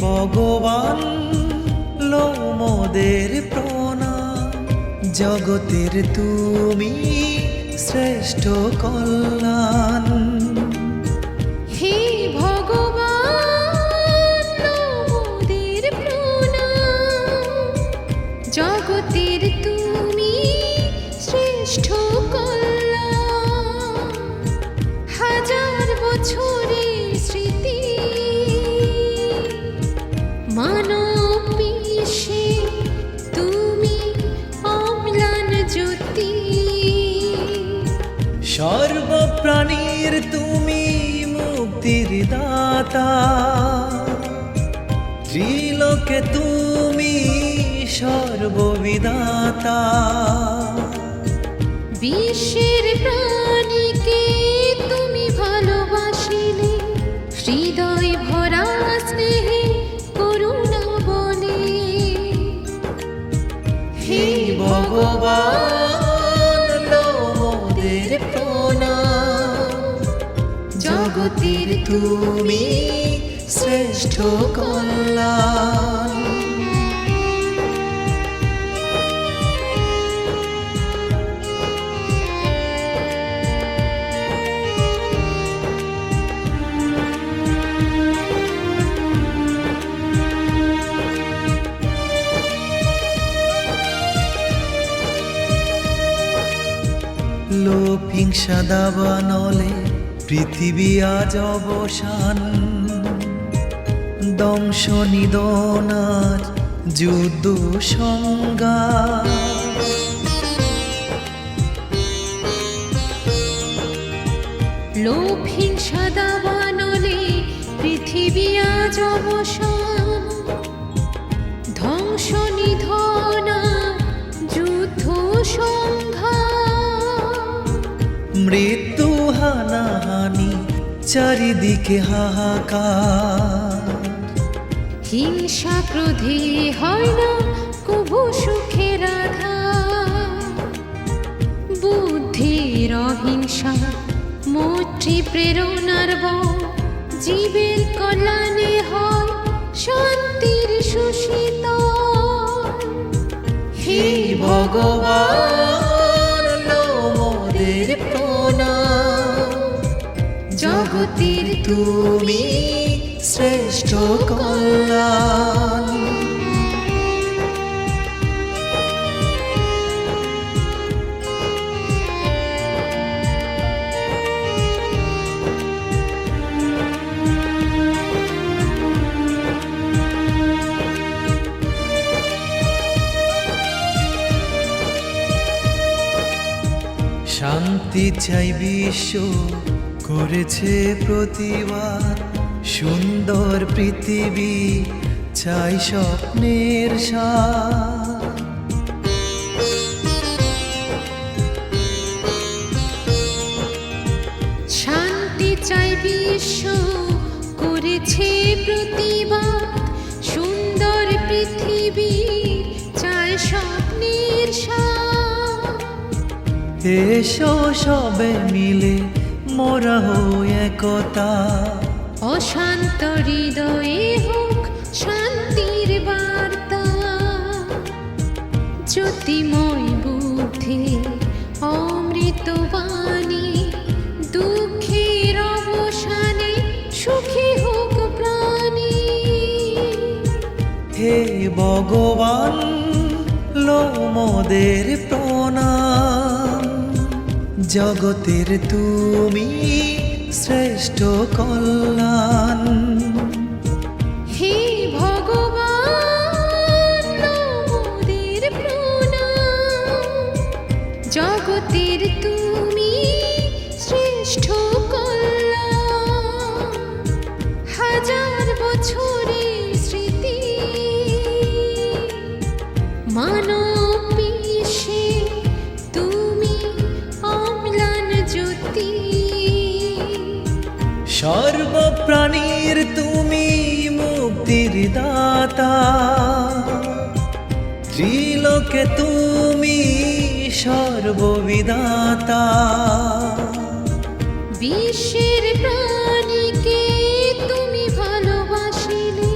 ভগবান লোমদের প্রণাম। জগতের তুমি শ্রেষ্ঠ কল্যাণ। মুক্তির দাতা ত্রিলোকে তুমি সর্ববিদাতা বিশ্বের প্রাণীকে তুমি ভালোবাসিলে হৃদয় ভরা স্নেহে করুণা বলে। হে ভগবান! তুমি শ্রেষ্ঠ কল্যাণ। লোভ হিংসা পৃথিবী আজ অবসান। দংশ নিদনার যুদ্ধ সংজ্ঞা লোভ হিংসা দাবানলে পৃথিবী আজ অবসান। ধ্বংস নিধনা যুদ্ধ সংঘাত। মৃত্যু হানাহানি চারিদিকে হাহাকার। হিংসা ক্রোধে হয় না সুখের আঘাত? বুদ্ধির অহিংসা, মৈত্রী প্রেরণার বল। জীবের কল্যাণে হয় শান্তির সুশীতল। হে ভগবান! জগতের তুমি শ্রেষ্ঠ কল্যাণ। শান্তি চাই বিশ্ব করেছে প্রতিবাদ সুন্দর পৃথিবী চাই স্বপ্নের শান্তি চাই বিশ্ব করেছে প্রতিবাদ সুন্দর পৃথিবী চাই স্বপ্নের সাথ এসো সবে মিলে মোরা একতা অশান্ত হৃদয়ে হোক শান্তির বার্তা। জ্যোতিময় বুদ্ধি অমৃতবাণী দুঃখের অবসানে সুখী হোক প্রাণী। হে ভগবান লোমদের প্রণাম। জগতের তুমি শ্রেষ্ঠ কল্যাণ। কে তুমি সর্ববিধাতা। বিশ্বের প্রাণীকে তুমি ভালোবাসিলে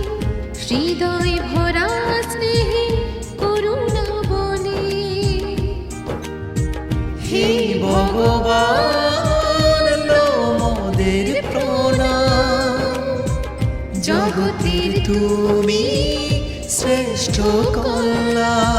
হৃদয় ভরা স্নেহে করুণা বনে হে ভগবান মোদের জগতের তুমি শ্রেষ্ঠ কল্যাণ